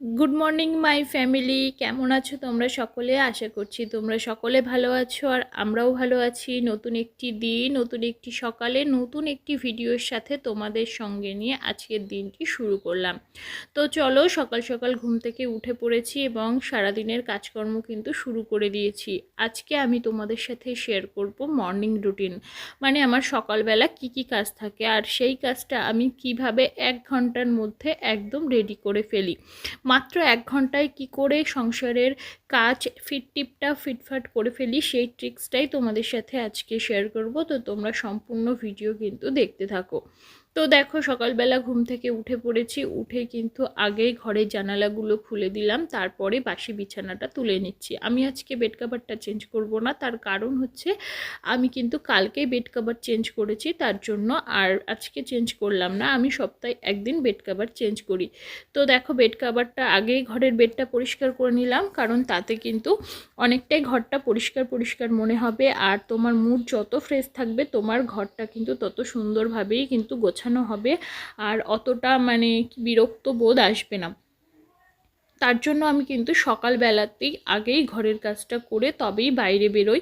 Good morning my family কেমন আছো তোমরা সকলে? আশা করছি তোমরা সকলে ভালো আছো আর আমরাও ভালো আছি। নতুন একটি দিন, নতুন একটি সকালে, নতুন একটি ভিডিওর সাথে তোমাদের সঙ্গে নিয়ে আজকের দিনটি শুরু করলাম। তো চলো, সকাল সকাল ঘুম থেকে উঠে পড়েছি এবং সারাদিনের কাজকর্ম কিন্তু শুরু করে দিয়েছি। আজকে আমি তোমাদের সাথে শেয়ার করব মর্নিং রুটিন মানে আমার সকালবেলা কি কি কাজ থাকে আর সেই কাজটা আমি কীভাবে এক ঘণ্টার মধ্যে একদম রেডি করে ফেলি। মাত্র এক ঘন্টায় কি করে সংসারের কাজ ফিটটিপটা ফিটফাট করে ফেলি, সেই ট্রিক্সটাই তোমাদের সাথে আজকে শেয়ার করব। তো তোমরা সম্পূর্ণ ভিডিও কিন্তু দেখতে থাকো। তো দেখো সকালবেলা ঘুম থেকে উঠে পড়েছি, উঠে কিন্তু আগেই ঘরের জানালাগুলো খুলে দিলাম, তারপরে বাসি বিছানাটা তুলে নিচ্ছি। আমি আজকে বেড কাভারটা চেঞ্জ করব না, তার কারণ হচ্ছে আমি কিন্তু কালকেই বেড কাভার চেঞ্জ করেছি, তার জন্য আর আজকে চেঞ্জ করলাম না, আমি সপ্তাহে একদিন বেড কাভার চেঞ্জ করি। তো দেখো বেড কাভারটা আগেই ঘরের বেডটা পরিষ্কার করে নিলাম, কারণ তাতে কিন্তু অনেকটাই ঘরটা পরিষ্কার পরিষ্কার মনে হবে, আর তোমার মুড যত ফ্রেশ থাকবে, তোমার ঘরটা কিন্তু তত সুন্দরভাবেই কিন্তু গোছানো হবে আর অতটা মানে বিরক্ত বোধ আসবে না। তার জন্য আমি কিন্তু সকালবেলাতেই আগেই ঘরের কাজটা করে তবেই বাইরে বেরোই।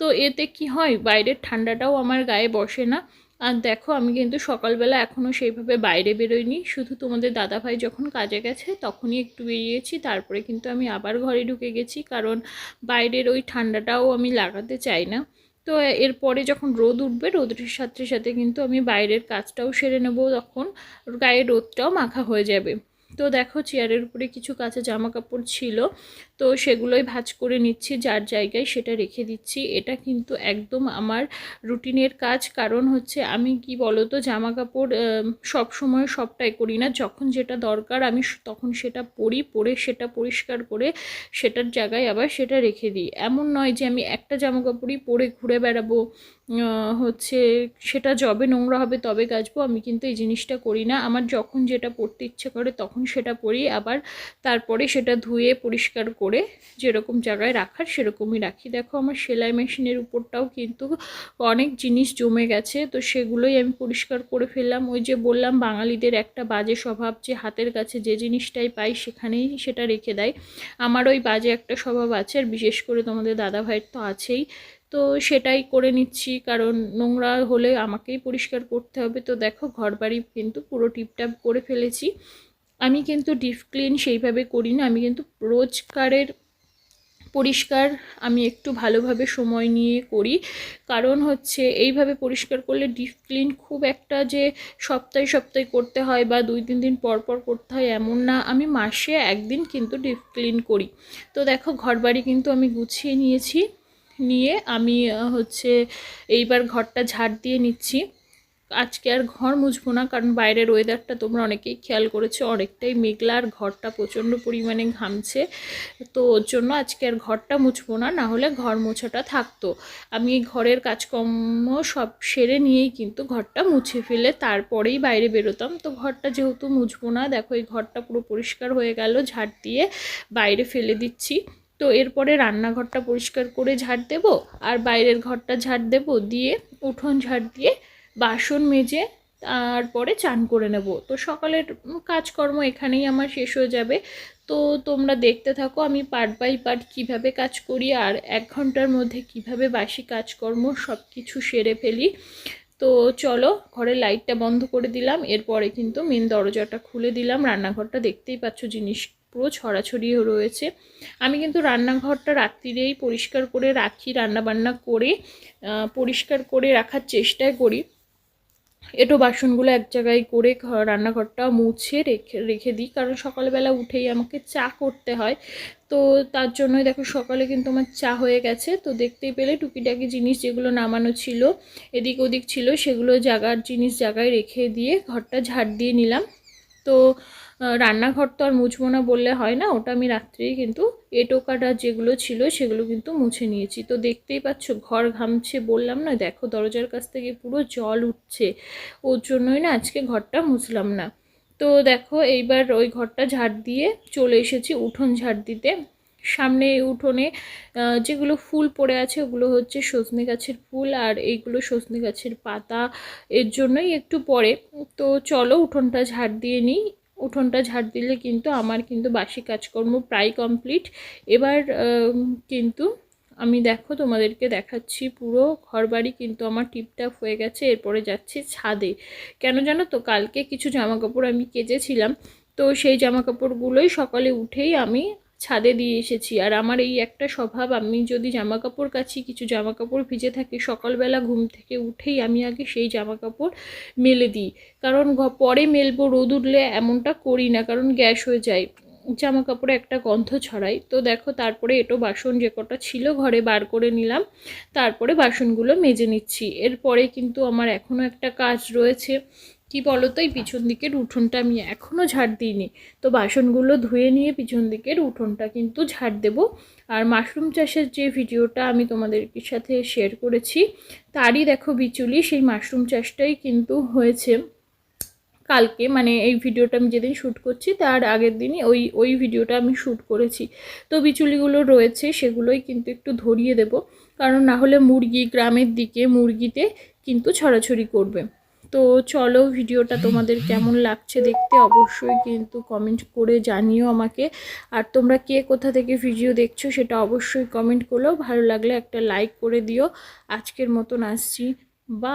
তো এতে কি হয়, বাইরের ঠান্ডাটাও আমার গায়ে বসে না। আর দেখো, আমি কিন্তু সকালবেলা এখনও সেইভাবে বাইরে বেরোইনি। শুধু তোমাদের দাদাভাই যখন কাজে গেছে তখনই একটু বেরিয়েছি, তারপরে কিন্তু আমি আবার ঘরে ঢুকে গেছি। কারণ বাইরের ওই ঠান্ডাটাও আমি লাগাতে চাই না। তো এরপরে যখন রোদ উঠবে, রোদের সাথে সাথে কিন্তু আমি বাইরের কাজটাও সেরে নেব তখন। গায়ে রোদটাও মাখা হয়ে যাবে। তো দেখো চেয়ারের উপরে কিছু কাঁচা জামা কাপড় ছিল। তো সেগুলোই ভাজ করে নিচ্ছি, যার জায়গায় সেটা রেখে দিচ্ছি। এটা কিন্তু একদম আমার রুটিনের কাজ। কারণ হচ্ছে আমি কি বলতো জামা কাপড় সব সময় সবটাই করি না। যখন যেটা দরকার আমি তখন সেটা পরি, পরে সেটা পরিষ্কার করে সেটার জায়গায় আবার সেটা রেখে দিই। এমন নয় যে আমি একটা জামা কাপড়ই পরে ঘুরে বেড়াবো হচ্ছে সেটা যবে নোংরা হবে তবে কাচবো আমি কিন্তু এই জিনিসটা করি না। আমার যখন যেটা পড়তে ইচ্ছে করে তখন সেটা পরি, আবার তারপরে সেটা ধুয়ে পরিষ্কার করে যেরকম জায়গায় রাখার সেরকমই রাখি। দেখো আমার সেলাই মেশিনের উপরটাও কিন্তু অনেক জিনিস জমে গেছে, তো সেগুলোই আমি পরিষ্কার করে ফেললাম। ওই যে বললাম, বাঙালিদের একটা বাজে স্বভাব যে হাতের কাছে যে জিনিসটাই পাই সেখানেই সেটা রেখে দেয়। আমার ওই বাজে একটা স্বভাব আছে, আর বিশেষ করে তোমাদের দাদা ভাইয়ের তো আছেই। তো সেটাই করে নিচ্ছি, কারণ নোংরা হলে আমাকেই পরিষ্কার করতে হবে। তো দেখো ঘর বাড়ি কিন্তু পুরো টিপটাপ করে ফেলেছি। আমি কিন্তু ডিপ ক্লিন সেইভাবে করি না, আমি কিন্তু রোজকারের পরিষ্কার আমি একটু ভালোভাবে সময় নিয়ে করি। কারণ হচ্ছে এইভাবে পরিষ্কার করলে ডিপ ক্লিন খুব একটা যে সপ্তাহে সপ্তাহে করতে হয় বা দুই তিন দিন পর পর করতে হয় এমন না, আমি মাসে একদিন কিন্তু ডিপ ক্লিন করি। তো দেখো ঘরবাড়ি কিন্তু আমি গুছিয়ে নিয়েছি, নিয়ে আমি হচ্ছে এইবার ঘরটা ঝাড় দিয়ে নিচ্ছি। আজকে আর ঘর মুছবো না, কারণ বাইরের ওয়েদারটা তোমরা অনেকেই খেয়াল করেছ, অনেকটাই মেঘলা আর ঘরটা প্রচণ্ড পরিমাণে ঘামছে। তো ওর জন্য আজকে আর ঘরটা মুছবো না না হলে ঘর মোছাটা থাকতো। আমি ঘরের কাজকর্ম সব সেরে নিয়েই কিন্তু ঘরটা মুছে ফেলে, তারপরেই বাইরে বেরোতাম। তো ঘরটা যেহেতু মুছবো না, দেখো এই ঘরটা পুরো পরিষ্কার হয়ে গেল, ঝাড় দিয়ে বাইরে ফেলে দিচ্ছি। তো এরপরে রান্নাঘরটা পরিষ্কার করে ঝাড় দেব, আর বাইরের ঘরটা ঝাড় দেব, দিয়ে উঠোন ঝাড় দিয়ে বাসন মেজে তারপরে চান করে নেব। তো সকালের কাজকর্ম এখানেই আমার শেষ হয়ে যাবে। তো তোমরা দেখতে থাকো, আমি পার্ট বাই পার্ট কীভাবে কাজ করি আর এক ঘণ্টার মধ্যে কীভাবে বাসি কাজকর্ম সব কিছু সেরে ফেলি। তো চলো ঘরে লাইটটা বন্ধ করে দিলাম, এরপরে কিন্তু মেন দরজাটা খুলে দিলাম। রান্নাঘরটা দেখতেই পাচ্ছ জিনিস পুরো ছড়াছড়ি রয়েছে। আমি কিন্তু রান্নাঘরটা রাত্রিরেই পরিষ্কার করে রাখি, রান্নাবান্না করে পরিষ্কার করে রাখার চেষ্টাই করি। এটো বাসনগুলো এক জায়গায় করে রান্নাঘরটা মুছে রেখে রেখে দিই। কারণ সকালবেলা উঠেই আমাকে চা করতে হয়। তো তার জন্যই দেখো সকালে কিন্তু আমার চা হয়ে গেছে। তো দেখতেই পেলে টুকিটাকি জিনিস যেগুলো নামানো ছিল, এদিক ওদিক ছিল, সেগুলো জায়গার জিনিস জায়গায় রেখে দিয়ে ঘরটা ঝাড় দিয়ে নিলাম। তো রান্নাঘর তো আর মুছবো না বললে হয় না, ওটা আমি রাত্রেই কিন্তু এটোকাটা যেগুলো ছিল সেগুলো কিন্তু মুছে নিয়েছি। তো দেখতেই পাচ্ছ ঘর ঘামছে বললাম না, দেখো দরজার কাছ থেকে পুরো জল উঠছে, ওর জন্যই না আজকে ঘরটা মুছলাম না। তো দেখো এইবার ওই ঘরটা ঝাড় দিয়ে চলে এসেছি উঠোন ঝাড় দিতে। সামনে উঠোনে যেগুলো ফুল পড়ে আছে ওগুলো হচ্ছে সজনে গাছের ফুল আর এইগুলো সজনে গাছের পাতা, এর জন্যই একটু পরে। তো চলো উঠোনটা ঝাড় দিয়ে নিই। উঠোনটা ঝাড় দিলে কিন্তু আমার কিন্তু বাসি কাজকর্ম প্রায় কমপ্লিট। এবার কিন্তু আমি দেখো তোমাদেরকে দেখাচ্ছি পুরো ঘরবাড়ি কিন্তু আমার টিপটাপ হয়ে গেছে, এরপরে যাচ্ছি ছাদে। কেন জানো তো, কালকে কিছু জামা কাপড় আমি কেজেছিলাম তো সেই জামাকাপড়গুলোই সকালে উঠেই আমি ছাদে দিয়ে এসেছি। আর আমার এই একটা স্বভাব, আমি যদি জামা কাপড় কাছি কিছু জামা কাপড় ভিজে থাকে, সকালবেলা ঘুম থেকে উঠেই আমি আগে সেই জামা কাপড় মেলে দিই। কারণ পরে মেলবো, রোদ উঠলে এমনটা করি না, কারণ গ্যাস হয়ে যায়। জামা কাপড়ে একটা গন্ধ ছড়াই তো দেখো, তারপরে এটো বাসন যে কটা ছিল, ঘরে বার করে নিলাম। তারপরে বাসনগুলো মেজে নিচ্ছি। এরপরে কিন্তু আমার এখনও একটা কাজ রয়েছে। কি বলো তো, এই পিছন দিকের উঠোনটা আমি এখনও ঝাড় দিইনি। তো বাসনগুলো ধুয়ে নিয়ে পিছন দিকের উঠোনটা কিন্তু ঝাড় দেব। আর মাশরুম চাষের যে ভিডিওটা আমি তোমাদের সাথে শেয়ার করেছি, তারই দেখো বিচুলি, সেই মাশরুম চাষটাই কিন্তু হয়েছে। কালকে মানে এই ভিডিওটা আমি যেদিন শ্যুট করছি, তার আগের দিনই ওই ওই ভিডিওটা আমি শ্যুট করেছি। তো বিচুলিগুলো রয়েছে, সেগুলোই কিন্তু একটু ধরিয়ে দেব। কারণ না হলে মুরগি গ্রামের দিকে, মুরগিতে কিন্তু ছড়াছড়ি করবে। তো চলো ভিডিওটা তোমাদের কেমন লাগছে দেখতে অবশ্যই কিন্তু কমেন্ট করে জানিও আমাকে। আর তোমরা কে কোথা থেকে ভিডিও দেখছ সেটা অবশ্যই কমেন্ট করলেও ভালো লাগলে একটা লাইক করে দিও। আজকের মতন আসছি। বা